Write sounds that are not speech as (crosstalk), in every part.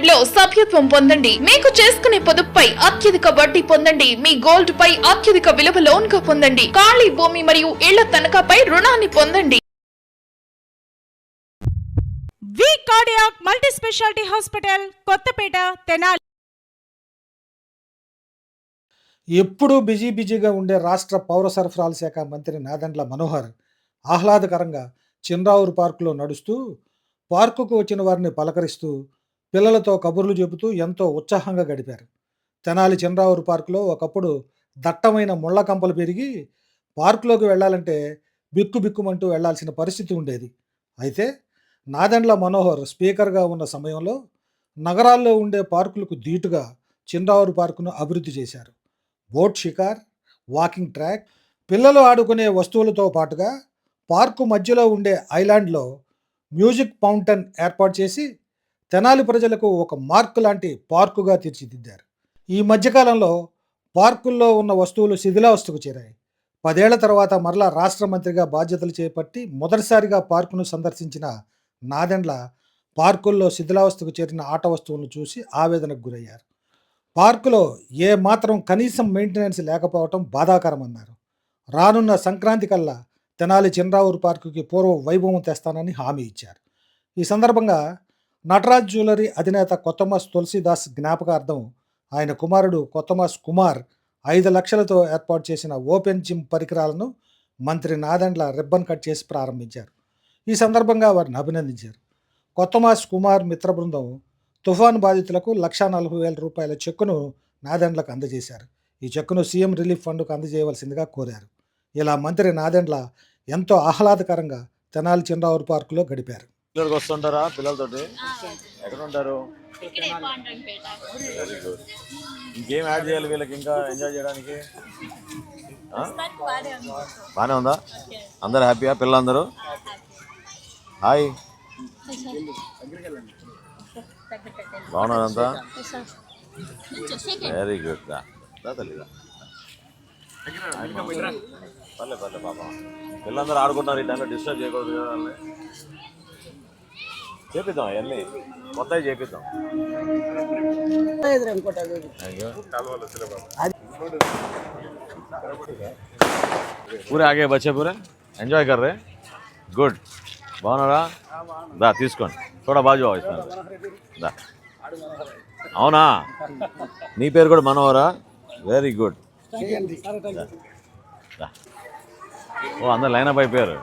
లిమిటెడ్లో సభ్యత్వం పొందండి. మీకు చేసుకునే పొదుపుపై అత్యధిక వడ్డీ పొందండి. మీ గోల్డ్ పై అత్యధిక విలువ లోన్గా పొందండి. ఖాళీ భూమి మరియు ఇళ్ళ తనఖాపై రుణాన్ని పొందండి. V cardiac multi speciality hospital Kothapeta Tenali. ఎప్పుడూ బిజీ బిజీగా ఉండే రాష్ట్ర పౌర సరఫరాల శాఖ మంత్రి నాదెండ్ల మనోహర్ ఆహ్లాదకరంగా చిన్రావూరు పార్కులో నడుస్తూ పార్కుకు వచ్చిన వారిని పలకరిస్తూ పిల్లలతో కబుర్లు చెబుతూ ఎంతో ఉత్సాహంగా గడిపారు. తెనాలి చంద్రావూరు పార్కులో ఒకప్పుడు దట్టమైన ముళ్ళ కంపలు పెరిగి పార్కులోకి వెళ్ళాలంటే బిక్కు బిక్కుమంటూ వెళ్ళాల్సిన పరిస్థితి ఉండేది. అయితే నాదెండ్ల మనోహర్ స్పీకర్గా ఉన్న సమయంలో నగరాల్లో ఉండే పార్కులకు ధీటుగా చిన్రావూరు పార్కును అభివృద్ధి చేశారు. బోట్ షికార్ వాకింగ్ ట్రాక్ పిల్లలు ఆడుకునే వస్తువులతో పాటుగా పార్కు మధ్యలో ఉండే ఐలాండ్లో మ్యూజిక్ ఫౌంటైన్ ఏర్పాటు చేసి తెనాలి ప్రజలకు ఒక మార్క్ లాంటి పార్కుగా తీర్చిదిద్దారు. ఈ మధ్యకాలంలో పార్కుల్లో ఉన్న వస్తువులు శిథిలావస్థకు చేరాయి. పదేళ్ళ తర్వాత మరలా రాష్ట్ర మంత్రిగా బాధ్యతలు చేపట్టి మొదటిసారిగా పార్కును సందర్శించిన నాదెండ్ల పార్కుల్లో శిథిలావస్థకు చేరిన ఆట వస్తువులను చూసి ఆవేదనకు గురయ్యారు. పార్కులో ఏ మాత్రం కనీసం మెయింటెనెన్స్ లేకపోవటం బాధాకరమన్నారు. రానున్న సంక్రాంతి కల్లా తెనాలి చిన్రావూరు పార్కుకి పూర్వ వైభవం తెస్తానని హామీ ఇచ్చారు. ఈ సందర్భంగా నటరాజ్ జ్యువెలరీ అధినేత కొత్తమాస్ తులసిదాస్ జ్ఞాపకార్థం ఆయన కుమారుడు కొత్తమాస్ కుమార్ ఐదు లక్షలతో ఏర్పాటు చేసిన ఓపెన్ జిమ్ పరికరాలను మంత్రి నాదెండ్ల రిబ్బన్ కట్ చేసి ప్రారంభించారు. ఈ సందర్భంగా వారిని అభినందించారు. కొత్తమాస్ కుమార్ మిత్ర బృందం తుఫాన్ బాధితులకు లక్షా నలభై వేల రూపాయల చెక్కును నాదెండ్లకు అందజేశారు. ఈ చెక్కును సీఎం రిలీఫ్ ఫండ్కు అందజేయవలసిందిగా కోరారు. ఇలా మంత్రి నాదెండ్ల ఎంతో ఆహ్లాదకరంగా తెనాలి చిన్నరావురు పార్కులో గడిపారు. పిల్లలకి వస్తుంటారా? పిల్లలతోటి? ఎక్కడ ఉంటారు వెరీ గుడ్ ఇంకేం యాడ్ చేయాలి వీళ్ళకి ఇంకా? ఎంజాయ్ చేయడానికి? బాగానే ఉందా. అందరు హ్యాపీయా పిల్లలందరూ? హాయ్ బాగున్నారంతా? Very good. పర్లే పర్లే పాప. పిల్లలందరూ ఆడుకుంటున్నారు ఈ టైంలో డిస్టర్బ్ చేయకూడదు కదా చేపిద్దాం అవన్నీ. మొత్తం చేపిద్దాం. పూరే ఆగే బచ్చే పూరే. ఎంజాయ్ కర్రే. గుడ్ బాగున్నారా? దా తీసుకోండి. చూడ బాజు ఇస్తాను. దా. అవునా? నీ పేరు కూడా మనోహరా? వెరీ గుడ్ ఓ అందరు లైన్ అప్ అయిపోయారు.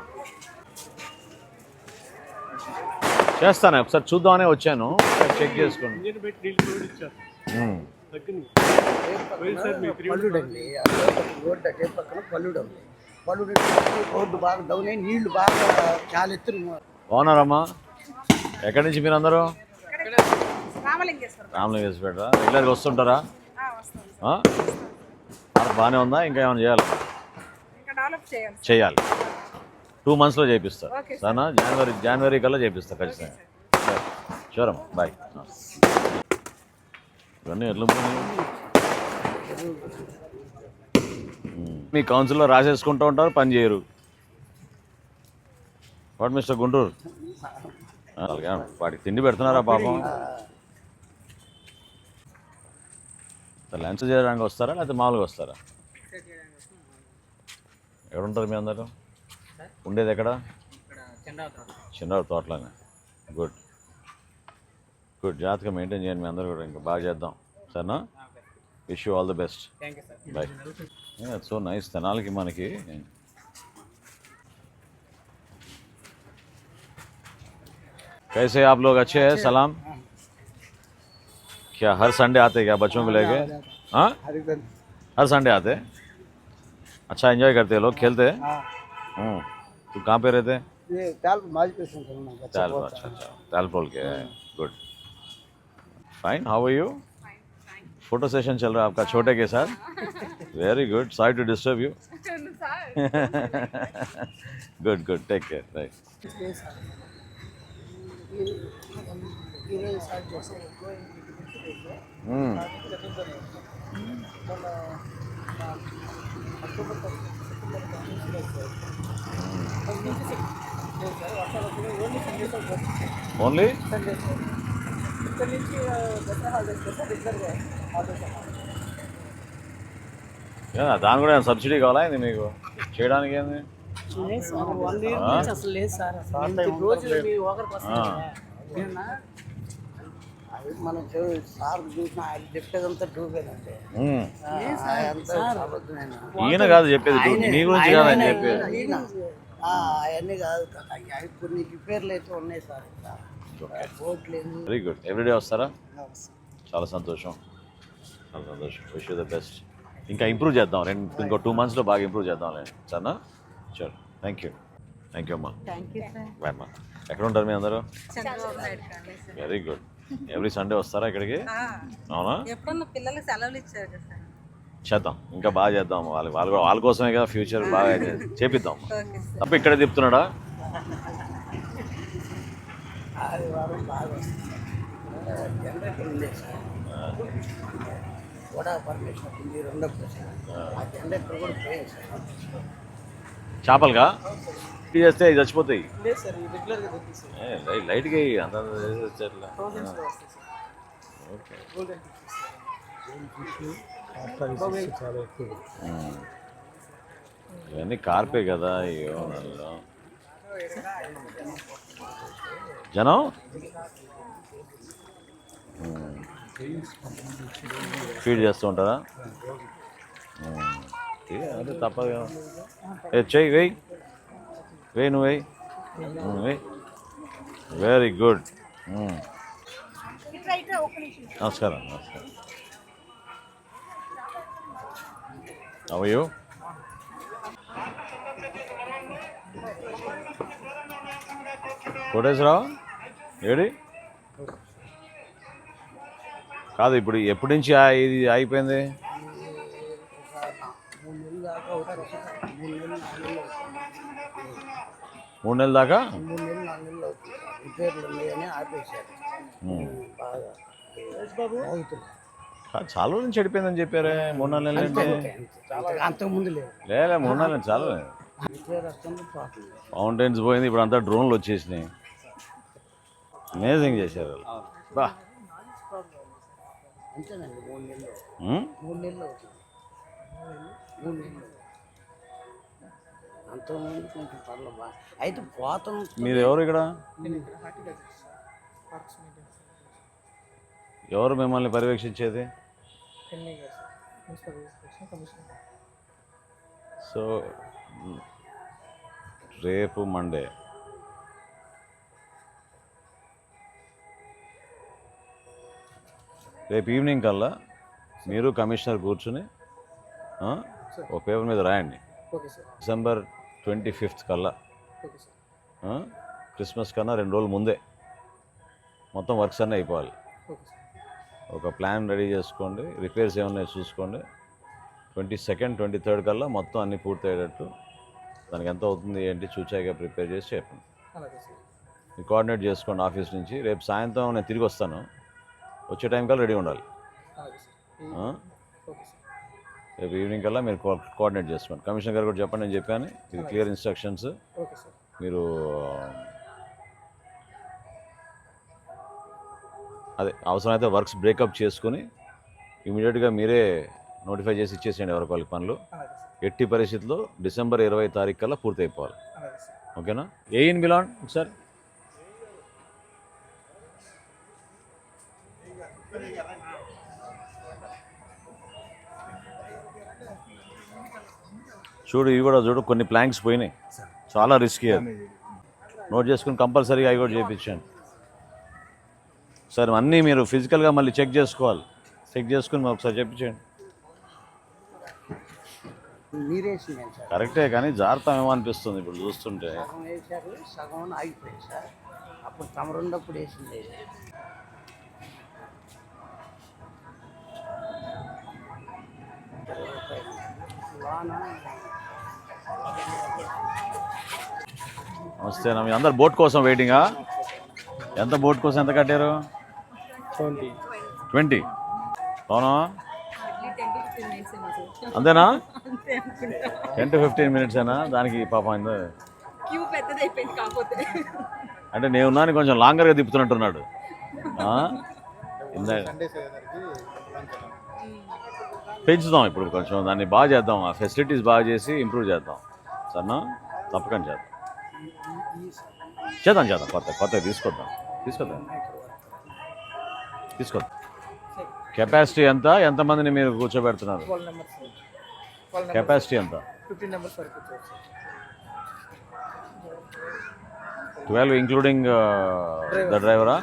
చేస్తాను. ఒకసారి చూద్దామనే వచ్చాను. చెక్ చేసుకోండి ఉమ్. పల్లుడండి. రోడ్డు అటే పక్కన పల్లుడు ఉంది పల్లుడు రోడ్డు బాగా డౌన్ అయ్యి నీళ్ళు బాగా చాలా ఎత్తున బాగున్నారమ్మా? ఎక్కడి నుంచి మీరు అందరూ రామలింగేశ్వరం రామలింగేశ్వర రెగ్యులర్గా వస్తుంటారా? బాగానే ఉందా? ఇంకా ఏమైనా చేయాలి? ఇంకా డెవలప్ చేయాలి. చేయాలి. టూ మంత్స్లో చేపిస్తారు సరేనా జనవరి జనవరి కల్లా చేపిస్తా ఖచ్చితంగా. షూర్ అమ్మా బాయ్. ఇవన్నీ ఎట్లా. మీ కౌన్సిల్లో రాసేసుకుంటూ ఉంటారు పని చేయరు. వాడు మిస్టర్ గుంటూరు? అలాగే వాడికి తిండి పెడుతున్నారా పాపం? లంచ్ చేయడానికి వస్తారా లేకపోతే మామూలుగా వస్తారా? ఉంటారు మీ అందరూ? ఉండేది ఎక్కడ చిన్న తోటలోనే గుడ్ గుడ్ జాగ్రత్తగా మెయింటైన్ చేయండి మీ అందరూ కూడా ఇంకా బాగా చేద్దాం సరేనా wish you all the best bye so nice తెనాలకి మనకి कैसे आप लोग अच्छे हैं सलाम क्या हर संडे आते हैं क्या बच्चों को लेके हाँ हर संडे आते हैं अच्छा एंजॉय करते हैं लोग खेलते हैं हम्म तो कहाँ पे रहते हैं? Good fine how are you photo session चल रहा है आपका छोटे के साथ? Very good sorry to disturb you good good take care right hmm. hmm. Only? దాని కూడా సబ్సిడీ కావాలా ఇది మీకు? చేయడానికి ఏంది? అసలు లేదు సార్. అది మనం సార్ చూసిన ఆయన చెప్పేదంతా అబద్ధమేనా ఈయన కాదు చెప్పేది నీ గురించి కాదు ఆయన చెప్పేది. అవన్నీ కాదు కదా. అయ్యా, ఇప్పుడు నీకు పేర్లు అయితే ఉన్నాయి సార్? వెరీ గుడ్ ఎవ్రీడే వస్తారా? చాలా సంతోషం. చాలా సంతోషం. విష్ ద బెస్ట్ ఇంకా ఇంప్రూవ్ చేద్దాం. రెండు ఇంకో టూ మంత్స్లో బాగా ఇంప్రూవ్ చేద్దాంలే సరేనా? Sure thank you thank you అమ్మా. బాయ్ అమ్మా. ఎక్కడ ఉంటారు మీ అందరూ? వెరీ గుడ్ ఎవ్రీ సండే వస్తారా ఇక్కడికి? అవునా? ఎప్పుడన్నా పిల్లలకి సెలవులు ఇచ్చారు కదా సార్. చేద్దాం. ఇంకా బాగా చేద్దాం. వాళ్ళు వాళ్ళు వాళ్ళ కోసమే కదా ఫ్యూచర్ బాగా చేపిద్దాం. తప్ప ఇక్కడే తిప్పుతున్నాడా? ఆదివారం బాగా వస్తుంది. జనరేటర్ ఉంది సార్. కూడా పర్మిషన్ ఉంది రెండో ప్రశ్న ఆ జనరేటర్ కూడా పోయింది సార్. చేపలుగా? టీ చేస్తే అవి చచ్చిపోతాయి. లైట్గా అంత. ఇవన్నీ కార్పే కదా అయ్యో. జనం. ఫీడ్ చేస్తూ ఉంటారా? అది తప్పదు. కదా ఏ చెయ్యి వెయ్యి వెయ్యి నువ్వు వెయ్యి వెయ్యి వెరీ గుడ్ నమస్కారం నమస్కారం. అవయో కోటేశ్వరరావు ఏడి? కాదు ఇప్పుడు ఎప్పటి నుంచి ఇది అయిపోయింది మూడు నెలలు దాకా అవుతుంది సార్ మూడు నెలలు నాలుగు నెలలు అవుతుంది మూడు నెలల దాకా మూడు నెలలు నాలుగు నెలలు అవుతుంది. రిపేర్లు ఉన్నాయని ఆపేశారు. బాగా అవుతుంది చాలా రోజులు నుంచి చెడిపోయిందని చెప్పారే. మూడు నాలుగు నెలలు ఏంటి అంతకుముందు లేదు. లేలే మూడు నాలుగు నెలలు చాలా. ఫౌంటైన్స్ పోయింది ఇప్పుడు అంతా డ్రోన్లు వచ్చేసినాయి. అమేజింగ్ చేశారు. వాళ్ళు. బా. అంతేనండి మూడు నెలలు. ఉమ్? మూడు నెలలు అవుతుంది. మూడు నెలలు. అంతకుముందు కొంచెం పర్లేదు బాగా అయితే పోతం మీరు ఎవరు ఇక్కడ? ఎవరు మిమ్మల్ని పర్యవేక్షించేది? సో రేపు మండే. రేపు ఈవినింగ్ కల్లా మీరు కమిషనర్ కూర్చుని ఆ, ఒక పేపర్ మీద రాయండి. Okay sir. December twenty fifth కల్లా. క్రిస్మస్ కన్నా రెండు రోజులు ముందే మొత్తం వర్క్స్ అన్నీ అయిపోవాలి. ఒక ప్లాన్ రెడీ చేసుకోండి రిపేర్స్ ఏమన్నాయో చూసుకోండి. ట్వంటీ సెకండ్ ట్వంటీ థర్డ్ కల్లా మొత్తం అన్నీ పూర్తయ్యేటట్టు దానికి ఎంత అవుతుంది ఏంటి చూచాయిగా ప్రిపేర్ చేసి చెప్పండి. కోఆర్డినేట్ చేసుకోండి ఆఫీస్ నుంచి. రేపు సాయంత్రం నేను తిరిగి వస్తాను. వచ్చే టైం కల్లా రెడీ ఉండాలి. రేపు ఈవినింగ్ కల్లా మీరు కోఆర్డినేట్ చేసుకోండి. కమిషనర్ గారు కూడా చెప్పండి నేను చెప్పాను. ఇది క్లియర్ ఇన్స్ట్రక్షన్స్ సార్. మీరు అదే అవసరమైతే వర్క్స్ బ్రేకప్ చేసుకుని ఇమీడియట్గా మీరే నోటిఫై చేసి ఇచ్చేసేయండి ఎవరికి వాళ్ళకి పనులు. సార్. ఎట్టి పరిస్థితుల్లో డిసెంబర్ ఇరవై తారీఖు కల్లా పూర్తి అయిపోవాలి సార్. ఓకేనా? ఏ ఇన్ బిలాండ్ ఒకసారి చూడు ఇవి కూడా చూడు కొన్ని ప్లాంక్స్ పోయినాయి. చాలా రిస్కీ అది. నోట్ చేసుకుని కంపల్సరీగా అవి కూడా చేయించండి సరే అన్నీ మీరు ఫిజికల్గా మళ్ళీ చెక్ చేసుకోవాలి. చెక్ చేసుకుని మరి ఒకసారి చెప్పించండి. కరెక్టే కానీ జాగ్రత్త అనిపిస్తుంది ఇప్పుడు చూస్తుంటే. సగం వేశారు సగం ఆగిపోయింది సార్. అప్పుడు తమరున్నప్పుడు వేసింది. వాన నమస్తే మీ అందరు బోట్ కోసం వెయిటింగా ఎంత బోట్ కోసం ఎంత కట్టారు? ట్వంటీ. అవునా? అంతేనా? టెన్ టు ఫిఫ్టీన్ మినిట్స్ అయినా దానికి పాపం అయింది అంటే నేను ఉన్నాను కొంచెం లాంగర్గా తిప్పుతున్నట్టున్నాడు. పెంచుదాం ఇప్పుడు కొంచెం దాన్ని బాగా చేద్దాం. ఆ ఫెసిలిటీస్ బాగా చేసి ఇంప్రూవ్ చేద్దాం. సరేనా? తప్పకుండా చేద్దాం. చేద్దాం చేద్దాం. కొత్త కొత్త తీసుకొద్దాం. తీసుకొద్దాం. తీసుకొద్దాం. కెపాసిటీ ఎంత? ఎంతమందిని మీరు కూర్చోబెడుతున్నారు? కెపాసిటీ ఎంత? ట్వెల్వ్ ఇంక్లూడింగ్ ద డ్రైవరా?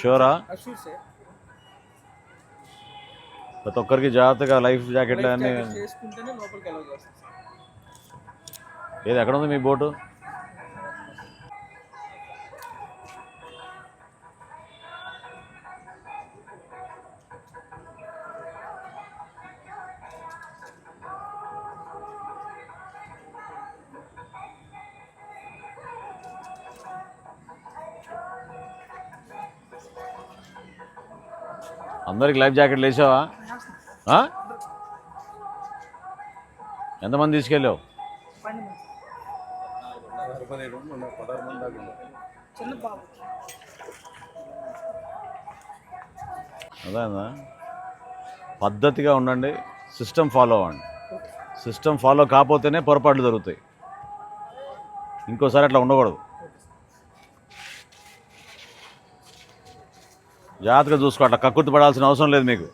షూరా? ప్రతి ఒక్కరికి జాగ్రత్తగా లైఫ్ జాకెట్లు అన్నీ ఏది ఎక్కడ ఉంది మీ బోటు? అందరికి లైఫ్ జాకెట్లు వేసావా? ఎంతమంది తీసుకెళ్ళావు? అదేనా? పద్ధతిగా ఉండండి సిస్టమ్ ఫాలో అవ్వండి. సిస్టమ్ ఫాలో కాకపోతేనే పొరపాట్లు జరుగుతాయి. ఇంకోసారి అట్లా ఉండకూడదు. జాగ్రత్తగా చూసుకో అట్లా కక్కుర్తి పడాల్సిన అవసరం లేదు మీకు.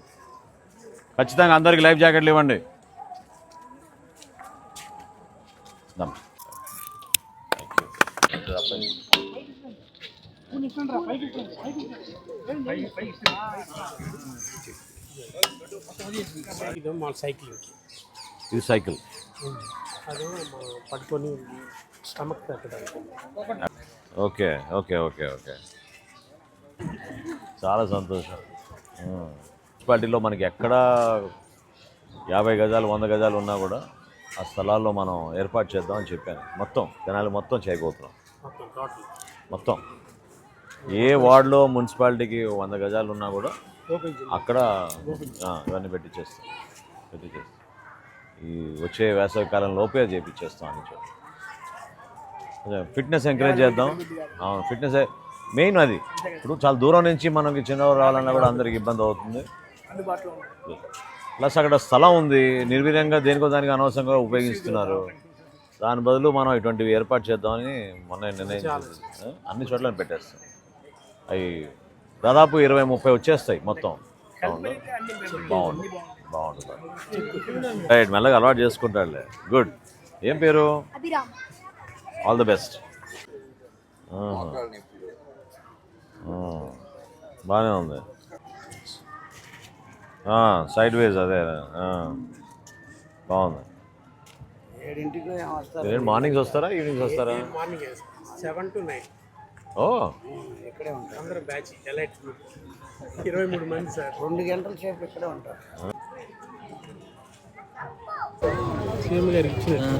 ఖచ్చితంగా అందరికీ లైఫ్ జాకెట్లు ఇవ్వండి. సైక్లింగ్ ఇది సైకిల్. పట్టుకొని ఓకే ఓకే ఓకే ఓకే. చాలా సంతోషం. మున్సిపాలిటీలో మనకి ఎక్కడ యాభై గజాలు వంద గజాలు ఉన్నా కూడా ఆ స్థలాల్లో మనం ఏర్పాటు చేద్దాం అని చెప్పాను. మొత్తం జనాలు మొత్తం చేయబోతున్నాం. మొత్తం ఏ వార్డులో మున్సిపాలిటీకి వంద గజాలు ఉన్నా కూడా అక్కడ ఇవన్నీ పెట్టించేస్తాం పెట్టించేస్తాం ఈ వచ్చే వేసవి కాలం లోపే చేపించేస్తాం అని చెప్పి ఫిట్నెస్ ఎంకరేజ్ చేద్దాం. ఫిట్నెస్ మెయిన్ అది. ఇప్పుడు చాలా దూరం నుంచి మనకి చిన్నవారు రావాలన్నా కూడా అందరికి ఇబ్బంది అవుతుంది. ప్లస్ అక్కడ స్థలం ఉంది. నిర్వీర్యంగా దేనికో దానికి అనవసరంగా ఉపయోగిస్తున్నారు. దాని బదులు మనం ఇటువంటివి ఏర్పాటు చేద్దామని మొన్న నిర్ణయం అన్ని చోట్ల పెట్టేస్తాం. అవి దాదాపు ఇరవై ముప్పై వచ్చేస్తాయి మొత్తం. బాగుంది బాగుంటుంది. రైట్ మెల్లగా అలవాటు చేసుకుంటాడులే గుడ్. ఏం పేరు? ఆల్ ది బెస్ట్ బాగానే ఉంది. సైడ్ వేస్ అదే ఆ. బాగుంది. ఏడింటికి మార్నింగ్స్ వస్తారా? ఈవినింగ్స్ వస్తారా మార్నింగ్ సెవెన్ టు నైన్ ఓ. ఇక్కడే ఉంటారు. అందరూ బ్యాచ్ ఎలైట్ ఇరవై మూడు మంది సార్. రెండు గంటల సేపు ఇక్కడే ఉంటారు.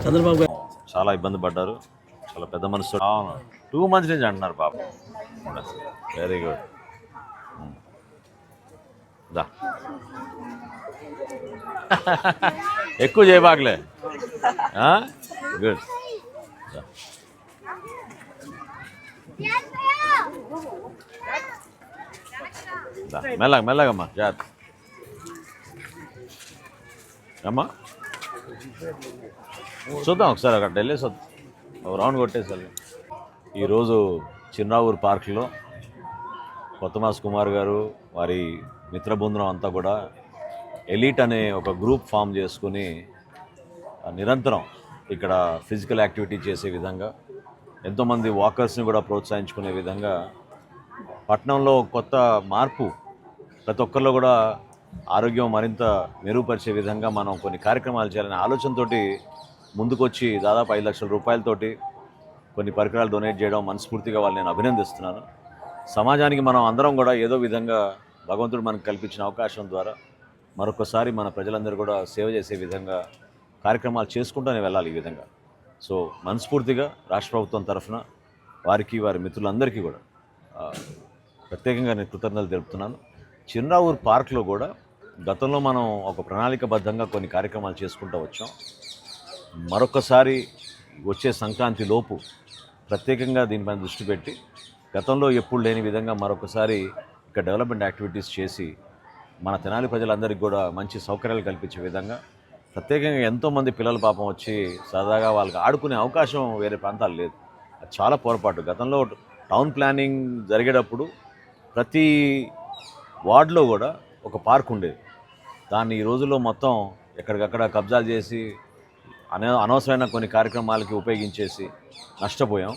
చంద్రబాబు గారు చాలా ఇబ్బంది పడ్డారు. చాలా పెద్ద మనసు. టూ మంత్స్ నుంచి అంటున్నారు పాప. Very good hmm. దా. (laughs) ఎక్కువ చేయబాకలే గుడ్ మెల్లగా మెల్లగమ్మా జాగ్రత్త. అమ్మా. చూద్దాం ఒకసారి అక్కడ వెళ్ళేసి వద్దాం. రౌండ్ రౌండ్ కొట్టేసాలి ఈరోజు చిన్నావూరు పార్క్లో కొత్తమాస్ కుమార్ గారు వారి మిత్రబృందం అంతా కూడా ఎలీట్ అనే ఒక గ్రూప్ ఫామ్ చేసుకుని నిరంతరం ఇక్కడ ఫిజికల్ యాక్టివిటీ చేసే విధంగా ఎంతోమంది వాకర్స్ని కూడా ప్రోత్సహించుకునే విధంగా పట్టణంలో కొత్త మార్పు ప్రతి ఒక్కరిలో కూడా ఆరోగ్యం మరింత మెరుగుపరిచే విధంగా మనం కొన్ని కార్యక్రమాలు చేయాలనే ఆలోచనతోటి ముందుకొచ్చి దాదాపు ఐదు లక్షల రూపాయలతోటి కొన్ని పరికరాలు డొనేట్ చేయడం మనస్ఫూర్తిగా వాళ్ళు నేను అభినందిస్తున్నాను. సమాజానికి మనం అందరం కూడా ఏదో విధంగా భగవంతుడు మనకు కల్పించిన అవకాశం ద్వారా మరొకసారి మన ప్రజలందరూ కూడా సేవ చేసే విధంగా కార్యక్రమాలు చేసుకుంటూనే వెళ్ళాలి ఈ విధంగా. సో మనస్ఫూర్తిగా రాష్ట్ర ప్రభుత్వం తరఫున వారికి వారి మిత్రులందరికీ కూడా ప్రత్యేకంగా నేను కృతజ్ఞతలు తెలుపుతున్నాను. చిన్నరావూరు పార్క్లో కూడా గతంలో మనం ఒక ప్రణాళికబద్ధంగా కొన్ని కార్యక్రమాలు చేసుకుంటూ వచ్చాం. మరొకసారి వచ్చే సంక్రాంతి లోపు ప్రత్యేకంగా దీనిపైన దృష్టి పెట్టి గతంలో ఎప్పుడు లేని విధంగా మరొకసారి ఇక్కడ డెవలప్మెంట్ యాక్టివిటీస్ చేసి మన తెనాలి ప్రజలందరికీ కూడా మంచి సౌకర్యాలు కల్పించే విధంగా ప్రత్యేకంగా ఎంతోమంది పిల్లల పాపం వచ్చి సరదాగా వాళ్ళకి ఆడుకునే అవకాశం వేరే ప్రాంతాలు లేదు. అది చాలా పొరపాటు. గతంలో టౌన్ ప్లానింగ్ జరిగేటప్పుడు ప్రతి వార్డులో కూడా ఒక పార్క్ ఉండేది. దాన్ని ఈ రోజుల్లో మొత్తం ఎక్కడికక్కడ కబ్జాలు చేసి అనే అనవసరమైన కొన్ని కార్యక్రమాలకి ఉపయోగించేసి నష్టపోయాం.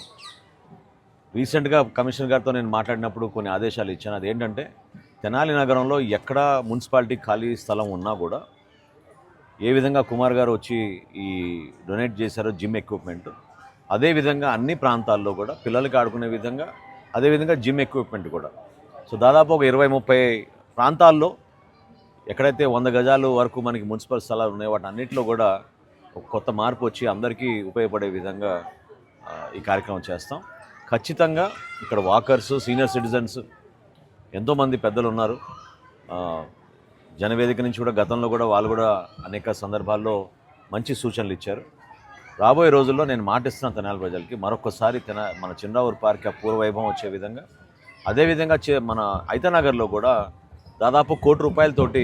రీసెంట్గా కమిషనర్ గారితో నేను మాట్లాడినప్పుడు కొన్ని ఆదేశాలు ఇచ్చాను. అదేంటంటే తెనాలి నగరంలో ఎక్కడ మున్సిపాలిటీ ఖాళీ స్థలం ఉన్నా కూడా ఏ విధంగా కుమార్ గారు వచ్చి ఈ డొనేట్ చేశారో జిమ్ ఎక్విప్మెంట్ అదేవిధంగా అన్ని ప్రాంతాల్లో కూడా పిల్లలకి ఆడుకునే విధంగా అదేవిధంగా జిమ్ ఎక్విప్మెంట్ కూడా. సో దాదాపు ఒక ఇరవై ముప్పై ప్రాంతాల్లో ఎక్కడైతే వంద గజాలు వరకు మనకి మున్సిపల్ స్థలాలు ఉన్నాయో వాటి అన్నింటిలో కూడా ఒక కొత్త మార్పు వచ్చి అందరికీ ఉపయోగపడే విధంగా ఈ కార్యక్రమం చేస్తాం. ఖచ్చితంగా ఇక్కడ వాకర్స్ సీనియర్ సిటిజన్స్ ఎంతోమంది పెద్దలు ఉన్నారు. జనవేదిక నుంచి కూడా గతంలో కూడా వాళ్ళు కూడా అనేక సందర్భాల్లో మంచి సూచనలు ఇచ్చారు. రాబోయే రోజుల్లో నేను మాటిస్తున్నాను తెనాలి ప్రజలకి. మరొకసారి తెన మన చిన్నరావూరు పార్క్ ఆ పూర్వవైభవం వచ్చే విధంగా. అదేవిధంగా చే మన ఐతనగర్లో కూడా దాదాపు కోటి రూపాయలతోటి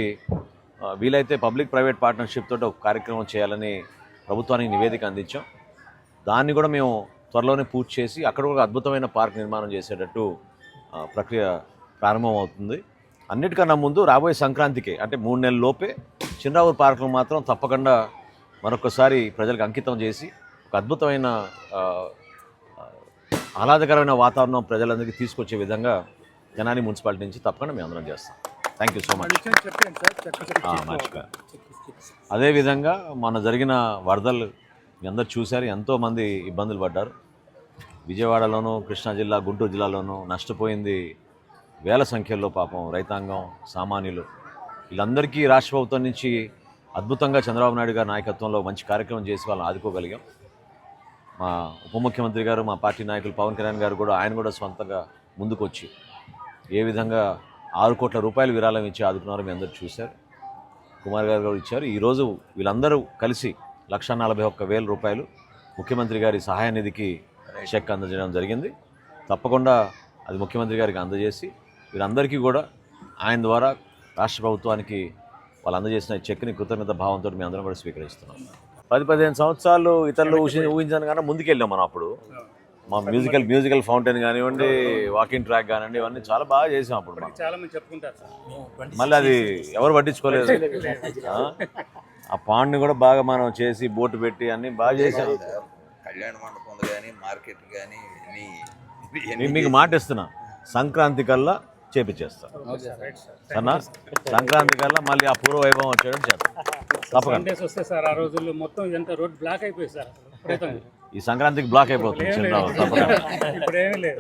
వీలైతే పబ్లిక్ ప్రైవేట్ పార్ట్నర్షిప్ తోటి ఒక కార్యక్రమం చేయాలని ప్రభుత్వానికి నివేదిక అందించాం. దాన్ని కూడా మేము త్వరలోనే పూర్తి చేసి అక్కడ ఒక అద్భుతమైన పార్క్ నిర్మాణం చేసేటట్టు ప్రక్రియ ప్రారంభమవుతుంది. అన్నిటికన్నా ముందు రాబోయే సంక్రాంతికి అంటే మూడు నెలల లోపే చిన్నరావూరు పార్కులు మాత్రం తప్పకుండా మరొకసారి ప్రజలకు అంకితం చేసి ఒక అద్భుతమైన ఆహ్లాదకరమైన వాతావరణం ప్రజలందరికీ తీసుకొచ్చే విధంగా తెనాలి మున్సిపాలిటీ నుంచి తప్పకుండా మేము అందరం చేస్తాం. థ్యాంక్ యూ సో మచ్ అదేవిధంగా మన జరిగిన వరదలు మీ అందరు చూశారు ఎంతోమంది ఇబ్బందులు పడ్డారు. విజయవాడలోను కృష్ణా జిల్లా గుంటూరు జిల్లాలోనూ నష్టపోయింది వేల సంఖ్యలో పాపం రైతాంగం సామాన్యులు. వీళ్ళందరికీ రాష్ట్ర ప్రభుత్వం నుంచి అద్భుతంగా చంద్రబాబు నాయుడు గారి నాయకత్వంలో మంచి కార్యక్రమం చేసి వాళ్ళని ఆదుకోగలిగాం. మా ఉప ముఖ్యమంత్రి గారు మా పార్టీ నాయకులు పవన్ కళ్యాణ్ గారు కూడా ఆయన కూడా సొంతంగా ముందుకొచ్చి ఏ విధంగా ఆరు కోట్ల రూపాయలు విరాళం ఇచ్చి ఆదుకున్నారో మీ అందరు చూశారు. కుమార్ గారు కూడా ఇచ్చారు. ఈరోజు వీళ్ళందరూ కలిసి లక్ష నలభై ఒక్క వేల రూపాయలు ముఖ్యమంత్రి గారి సహాయ నిధికి చెక్ అందజేయడం జరిగింది. తప్పకుండా అది ముఖ్యమంత్రి గారికి అందజేసి వీరందరికీ కూడా ఆయన ద్వారా రాష్ట్ర ప్రభుత్వానికి వాళ్ళు అందజేసిన చెక్ని కృతజ్ఞత భావంతో మేము అందరం కూడా స్వీకరిస్తున్నాం. పది పదిహేను సంవత్సరాలు ఇతరులు ఊహి ఊహించాను కానీ ముందుకెళ్ళాం మనం అప్పుడు. మా మ్యూజికల్ మ్యూజికల్ ఫౌంటైన్ కానివ్వండి వాకింగ్ ట్రాక్ కానివ్వండి ఇవన్నీ చాలా బాగా చేసాం అప్పుడు మనం. చాలా మంది చెప్పుకుంటారు సార్. మళ్ళీ అది ఎవరు పట్టించుకోలేదు. (laughs) ఆ? పాండ్ని కూడా బాగా మనం చేసి బోటు పెట్టి అన్ని బాగా చేసాం కళ్యాణ మండపం కానీ మార్కెట్ కానీ నేను మీకు మాట ఇస్తున్నా. సంక్రాంతి కల్లా చేపించేస్తా సన్నా సంక్రాంతి కల్లా మళ్ళీ ఆ పూర్వ వైభవం వచ్చేటట్టు చేస్తాం తప్పకుండా. వస్తే సార్ ఆ రోజుల్లో మొత్తం ఇదంతా రోడ్ బ్లాక్ అయిపోయింది సార్. (laughs) ఈ సంక్రాంతికి బ్లాక్ అయిపోతుంది. చిన్న తప్పకుండా. (laughs) ఇప్పుడు ఏమీ లేదు.